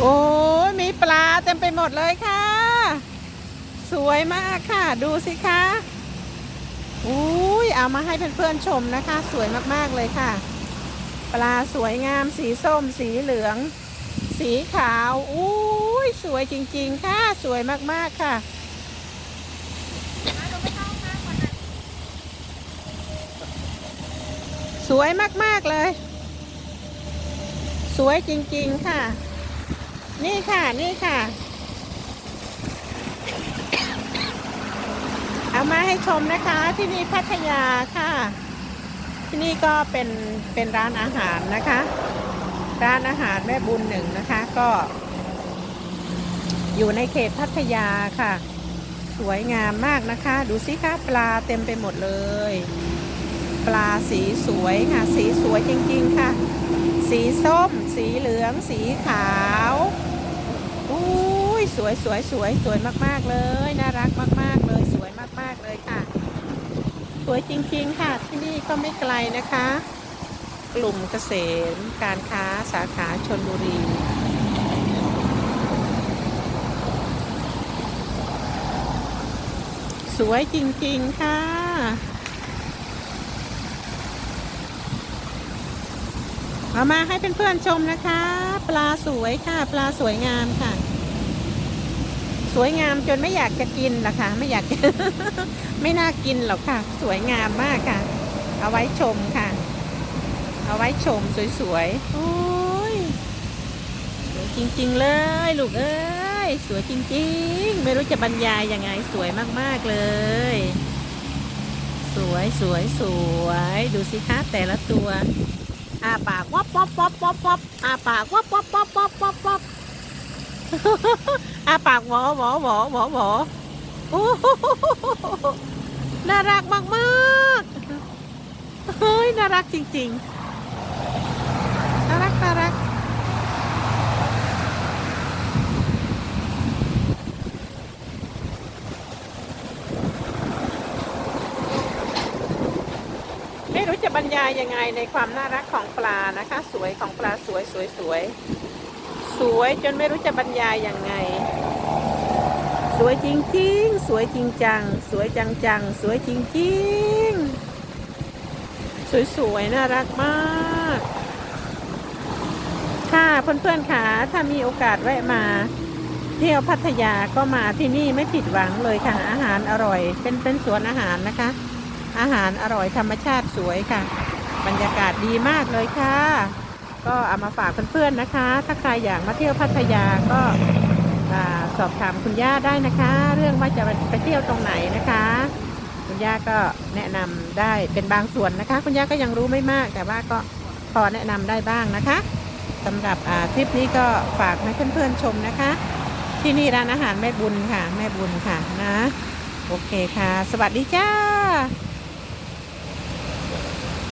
โอ้ยมีปลาเต็มไปหมดเลยค่ะ สวยมากค่ะ ดูสิคะอุ้ยเอามาให้เพื่อนๆชมนะคะ สวยมากๆเลยค่ะ ปลาสวยงามสีส้ม สีเหลือง สีขาวอุ้ยสวยจริง ๆ ค่ะ สวยมากๆค่ะสวยมาก ๆ เลย สวยจริง ๆ ค่ะ นี่ค่ะ นี่ค่ะ เอามาให้ชมนะคะ ที่นี่พัทยาค่ะ ที่นี่ก็เป็นเป็นร้านอาหารนะคะ ร้านอาหารแม่บุญหนึ่งนะคะ ก็ อยู่ในเขตพัทยาค่ะ สวยงามมากนะคะ ดูสิคะปลาเต็มไปหมดเลย ปลาสีสวยค่ะ สีสวยจริง ๆ ค่ะสีส้ม สีเหลือง สีขาว อุ้ยสวยสวยสวยสวยมากๆเลย น่ารักมากๆเลยสวยมากๆเลยค่ะ สวยจริงๆค่ะที่นี่ก็ไม่ไกลนะคะ กลุ่มเกษมการค้าสาขาชนบุรีสวยจริงๆ ค่ะ เอามาให้เพื่อนๆชมนะคะ ปลาสวยค่ะ ปลาสวยงามค่ะ สวยงามจนไม่อยากจะกินหรอกค่ะ ไม่อยาก ไม่น่ากินหรอกค่ะ สวยงามมากค่ะ เอาไว้ชมค่ะ เอาไว้ชมสวยๆโอ้ยสวยจริง ๆ เลยลูกเอ้ยสวยจริง ๆ ไม่รู้จะบรรยายยังไงสวยมากๆเลยสวยสวยสวย ดูสิคะแต่ละตัว อาปากวับวับวับวับวับอาปากวับวับวับวับวับวับอาปากหวอหวอหวอหวอหวอโอ้น่ารักมากๆเฮ้ยน่ารักจริง ๆน่ารักน่ารัก ไม่รู้จะ บรรยายยังไงในความน่ารักของปลานะคะ สวยของปลาสวยสวยสวยสวยจนไม่รู้จะบรรยายยังไง สวยจริงๆสวยจริงจัง สวยจังจังสวยจริงๆสวยๆน่ารักมาก ค่ะเพื่อนๆค่ะถ้ามีโอกาสแวะมา เที่ยวพัทยาก็มาที่นี่ไม่ผิดหวังเลยค่ะอาหารอร่อย เป็นเป็นสวนอาหารนะคะ อาหารอร่อยธรรมชาติสวยค่ะ บรรยากาศดีมากเลยค่ะ ก็เอามาฝากเพื่อนๆนะคะ ถ้าใครอยากมาเที่ยวพัทยาก็าสอบถามคุณย่าได้นะคะ เรื่องว่าจะไปเที่ยวตรงไหนนะคะ คุณย่าก็แนะนำได้เป็นบางส่วนนะคะ คุณย่าก็ยังรู้ไม่มาก แต่ว่าก็พอแนะนำได้บ้างนะคะสำหรับทริปนี้ก็ฝากให้เพื่อนๆชมนะคะ ที่นี่ร้านอาหารแม่บุญค่ะ แม่บุญค่ะนะ โอเคค่ะ สวัสดีจ้า